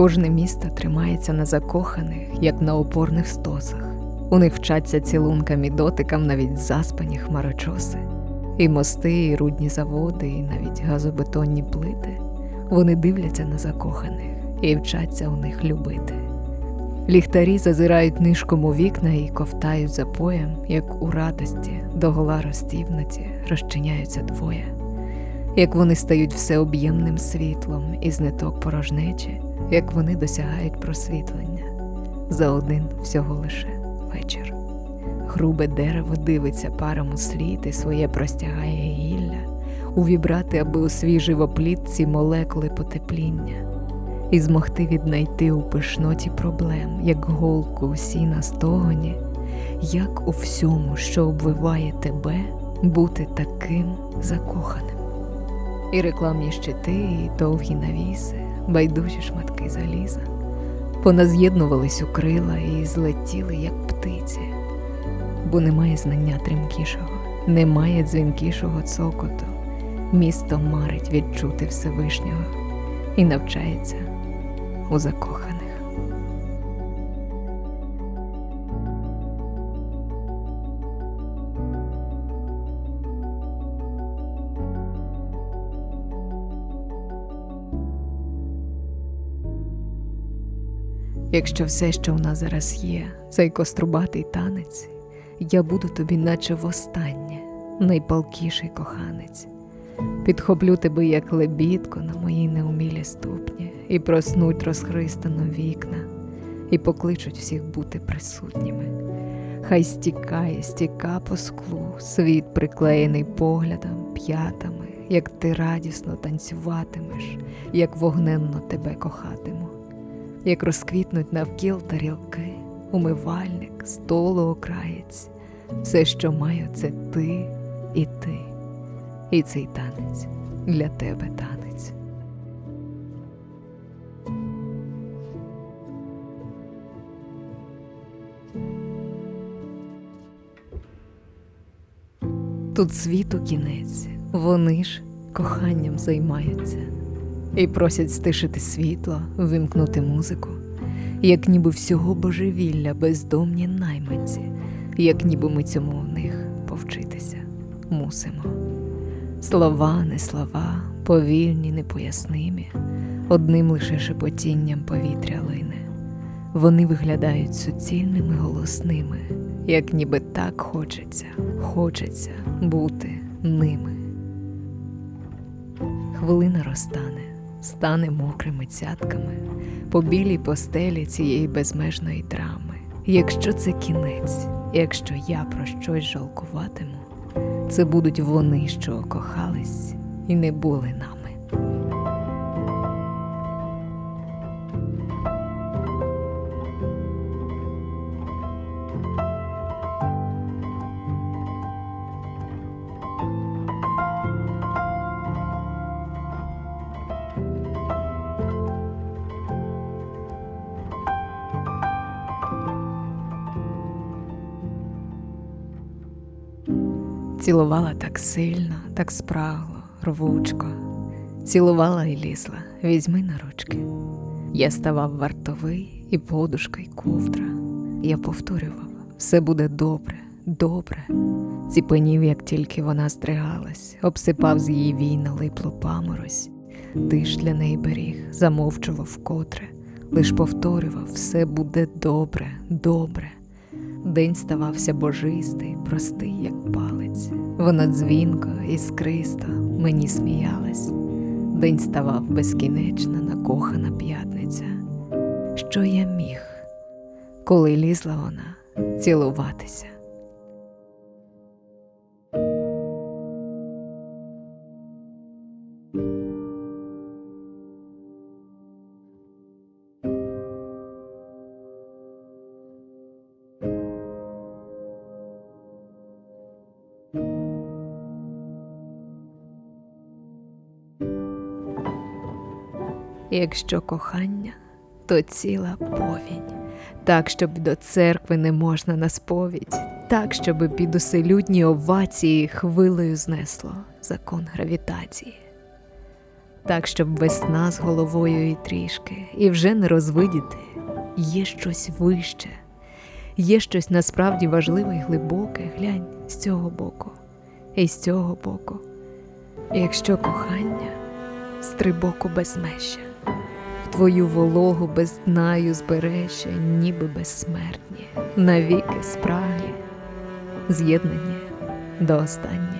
Кожне місто тримається на закоханих, як на опорних стосах. У них вчаться цілункам і дотикам навіть заспані хмарочоси. І мости, і рудні заводи, і навіть газобетонні плити. Вони дивляться на закоханих і вчаться у них любити. Ліхтарі зазирають нишком у вікна і ковтають запоєм, як у радості, догола розтівнуті, розчиняються двоє, як вони стають всеоб'ємним світлом із ниток порожнечі, як вони досягають просвітлення за один всього лише вечір. Грубе дерево дивиться парам у слід і своє простягає гілля, увібрати, аби у свіжий вопліт ці молекули потепління і змогти віднайти у пишноті проблем, як голку у сіна стогоні, як у всьому, що обвиває тебе, бути таким закоханим. І рекламні щити, і довгі навіси, байдужі шматки заліза, поназ'єднувались у крила і злетіли, як птиці, бо немає знання тремкішого, немає дзвінкішого цокоту. Місто марить відчути Всевишнього і навчається у закоханих. Якщо все, що у нас зараз є, цей кострубатий танець, я буду тобі, наче востаннє, найпалкіший коханець. Підхоплю тебе, як лебідку на мої неумілі ступні, і проснуть розхристано вікна, і покличуть всіх бути присутніми. Хай стікає, стіка по склу, світ приклеєний поглядом, п'ятами, як ти радісно танцюватимеш, як вогненно тебе кохатиму, як розквітнуть навкіл тарілки, умивальник, столу окраєць, все, що маю, це ти і ти. І цей танець для тебе танець. Тут світу кінець, вони ж коханням займаються і просять стишити світло, вимкнути музику, як ніби всього божевілля бездомні найманці, як ніби ми цьому в них повчитися мусимо. Слова, не слова, повільні, непояснимі, одним лише шепотінням повітря лине. Вони виглядають суцільними голосними, як ніби так хочеться, хочеться бути ними. Хвилина розтане, стане мокрими цятками по білій постелі цієї безмежної драми. Якщо це кінець, якщо я про щось жалкуватиму, це будуть вони, що кохались і не були нами. Цілувала так сильно, так спрагло, рвучко. Цілувала і лізла, візьми на ручки. Я ставав вартовий і подушка, й ковдра. Я повторював, все буде добре, добре. Ціпенів, як тільки вона здригалась, обсипав з її вій налиплу паморозь. Ти ж для неї беріг, замовчував вкотре, лиш повторював, все буде добре, добре. День ставався божистий, простий, як палець. Вона дзвінко, іскриста, мені сміялась. День ставав безкінечна, накохана п'ятниця. Що я міг, коли лізла вона цілуватися? Якщо кохання, то ціла повінь, так, щоб до церкви не можна на сповідь, так, щоб під уселюдні овації хвилею знесло закон гравітації. так, щоб весна з головою і трішки, і вже не розвидіти. Є щось вище, є щось насправді важливе і глибоке, глянь з цього боку і з цього боку. Якщо кохання стрибоку безмежжя, твою вологу без збереже, ніби безсмертні, навіки спраглі, з'єднання до останньої краплі.